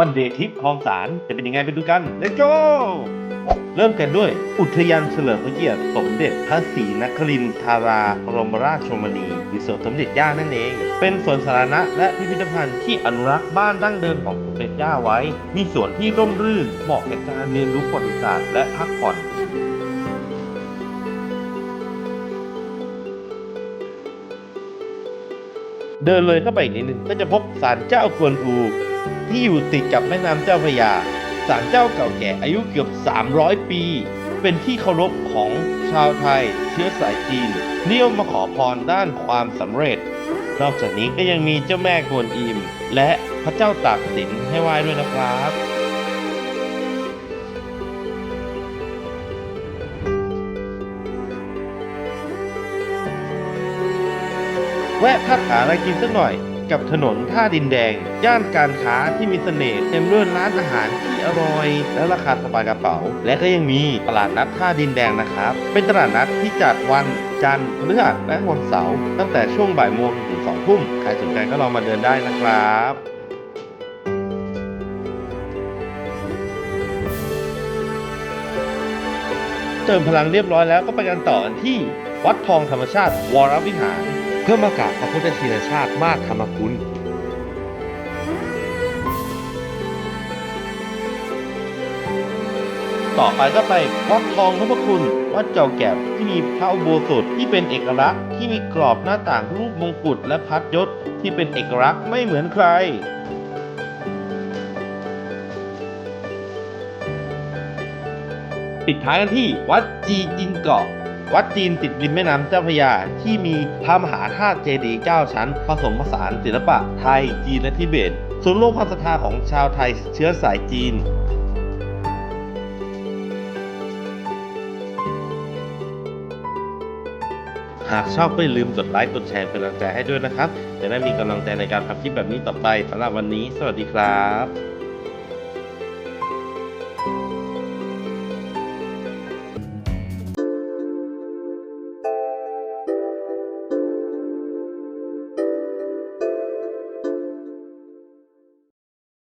วันเดทิปคลองสารจะเป็นยังไงไปดูกัน Let's go เริ่มกันด้วย อุทยานเฉลิมพระเกียรติสมเด็จพระศรีนครินทรารมราชชนนีหรือสวนสมเด็จย่านั่นเอง เป็นสวนสาธารณะและพิพิธภัณฑ์ที่อนุรักษ์บ้านดั้งเดิมของสมเด็จย่าไว้ มีสวนที่ร่มรื่นเหมาะแก่การเรียนรู้ประวัติศาสตร์และพักผ่อนเดินเลยเข้าไปอีกนิดนึงก็จะพบศาลเจ้ากวนอู ที่อยู่ติดกับแม่น้ำเจ้าพระยาศาลเจ้าเก่าแก่อายุเกือบ 300 ปี เป็นที่เคารพของชาวไทย เชื้อสายจีนนิยมมาขอพรด้านความสำเร็จ นอกจากนี้ก็ยังมีเจ้าแม่กวนอิม และพระเจ้าตากสินให้ไหว้ด้วยนะครับแวะพักหาอะไรกินสักหน่อย กับถนนท่าดินแดง ย่านการค้าที่มีเสน่ห์เต็มด้วยร้านอาหารที่อร่อย และราคาสบายกระเป๋า และก็ยังมีตลาดนัดท่าดินแดงนะครับ เป็นตลาดนัดที่จัดวันจันทร์พฤหัสและวันเสาร์ตั้งแต่ช่วงบ่ายโมงถึงสองทุ่มใครสนใจก็ลองมาเดินได้นะครับเติมพลังเรียบร้อยแล้วก็ไปกันต่อที่วัดทองธรรมชาติวรวิหาร เพื่อมากราบพระพุทธชินชาติมากธรรมคุณต่อไปก็ไปวัดทองนพคุณ วัดเจ้าแก่ที่มีพระอุโบสถที่เป็นเอกลักษณ์ที่มีกรอบหน้าต่างรูปมงกุฎและพัดยศที่เป็นเอกลักษณ์ไม่เหมือนใคร ปิดท้ายกันที่วัดจีจินเกาะ วัดจีนติดริมแม่น้ำเจ้าพระยาที่มีพระมหาธาตุเจดีย์9ชั้น ผสมผสานศิลปะไทย จีนและทิเบตส่วนย์รวมความศรัทธาของชาวไทยเชื้อสายจีนหากชอบก็อย่าลืมกดไลค์กดแชร์เป็นกำลังใจให้ด้วยนะครับ จะได้มีกำลังใจในการทำคลิปแบบนี้ต่อไปสำหรับวันนี้ สวัสดีครับ